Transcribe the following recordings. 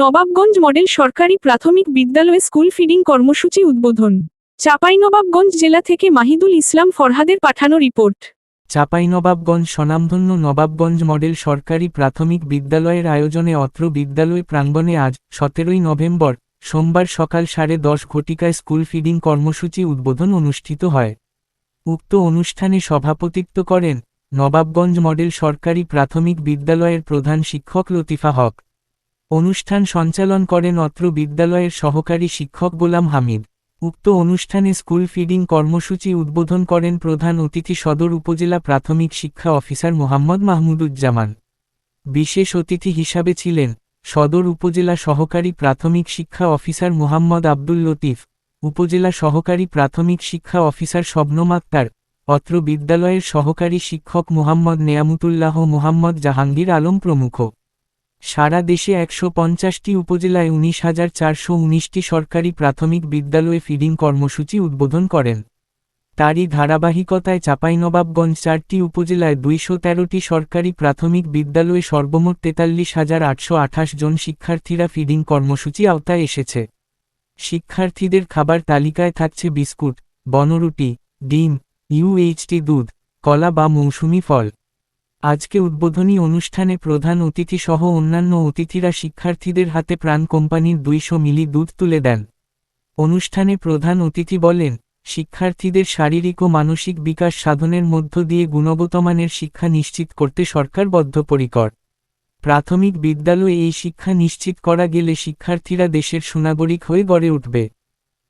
Nawabganj model সরকারি প্রাথমিক বিদ্যালয়ে স্কুল ফিডিং কর্মসূচি উদ্বোধন। চাঁপাইনবাবগঞ্জ জেলা থেকে মাহিদুল ইসলাম ফরহাদের পাঠানো রিপোর্ট। চাঁপাইনবাবগঞ্জ স্বনামধন্য নবাবগঞ্জ মডেল সরকারি প্রাথমিক বিদ্যালয়ের আয়োজনে অত্র বিদ্যালয় প্রাঙ্গণে আজ, সতেরোই নভেম্বর, সোমবার সকাল সাড়ে দশ ঘটিকায় স্কুল ফিডিং কর্মসূচি উদ্বোধন অনুষ্ঠিত হয়। উক্ত অনুষ্ঠানে সভাপতিত্ব করেন নবাবগঞ্জ মডেল সরকারি প্রাথমিক বিদ্যালয়ের প্রধান শিক্ষক লতিফা হক। অনুষ্ঠান সঞ্চালন করেন অত্র বিদ্যালয়ের সহকারী শিক্ষক গোলাম হামিদ। উক্ত অনুষ্ঠানে স্কুল ফিডিং কর্মসূচি উদ্বোধন করেন প্রধান অতিথি সদর উপজেলা প্রাথমিক শিক্ষা অফিসার মোহাম্মদ মাহমুদুজ্জামান। বিশেষ অতিথি হিসাবে ছিলেন সদর উপজেলা সহকারী প্রাথমিক শিক্ষা অফিসার মোহাম্মদ আব্দুল লতিফ, উপজেলা সহকারী প্রাথমিক শিক্ষা অফিসার শবনম আক্তার, অত্র বিদ্যালয়ের সহকারী শিক্ষক মোহাম্মদ নেয়ামুতুল্লাহ মোহাম্মদ জাহাঙ্গীর আলম প্রমুখ। সারা দেশে একশো পঞ্চাশটি উপজেলায় উনিশ হাজার চারশো উনিশটি সরকারি প্রাথমিক বিদ্যালয়ে ফিডিং কর্মসূচি উদ্বোধন করেন। তারই ধারাবাহিকতায় চাঁপাইনবাবগঞ্জ চারটি উপজেলায় দুইশো তেরোটি সরকারি প্রাথমিক বিদ্যালয়ে সর্বমোট তেতাল্লিশ হাজার আটশো আঠাশ জন শিক্ষার্থীরা ফিডিং কর্মসূচি আওতায় এসেছে। শিক্ষার্থীদের খাবার তালিকায় থাকছে বিস্কুট, বনরুটি, ডিম ইউএইচটি দুধ, কলা বা মৌসুমি ফল। আজকে উদ্বোধনী অনুষ্ঠানে প্রধান অতিথি সহ অন্যান্য অতিথিরা শিক্ষার্থীদের হাতে প্রাণ কোম্পানির দুইশো মিলি দুধ তুলে দেন। অনুষ্ঠানে প্রধান অতিথি বলেন, শিক্ষার্থীদের শারীরিক ও মানসিক বিকাশ সাধনের মধ্য দিয়ে গুণগতমানের শিক্ষা নিশ্চিত করতে সরকার বদ্ধপরিকর। প্রাথমিক বিদ্যালয়ে এই শিক্ষা নিশ্চিত করা গেলে শিক্ষার্থীরা দেশের সুনাগরিক হয়ে গড়ে উঠবে।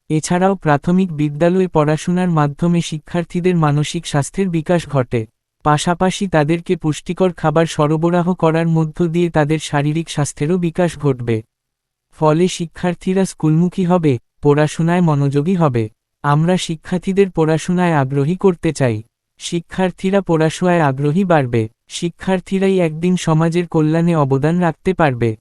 এছাড়াও প্রাথমিক বিদ্যালয়ে পড়াশোনার মাধ্যমে শিক্ষার্থীদের মানসিক স্বাস্থ্যের বিকাশ ঘটে। পাশাপাশি তাদেরকে পুষ্টিকর খাবার সরবরাহ করার মধ্য দিয়ে তাদের শারীরিক স্বাস্থ্যেরও বিকাশ ঘটবে। ফলে শিক্ষার্থীরা স্কুলমুখী হবে, পড়াশোনায় মনোযোগী হবে। আমরা শিক্ষার্থীদের পড়াশোনায় আগ্রহী করতে চাই। শিক্ষার্থীরা পড়াশোনায় আগ্রহী বাড়বে। শিক্ষার্থীরাই একদিন সমাজের কল্যাণে অবদান রাখতে পারবে।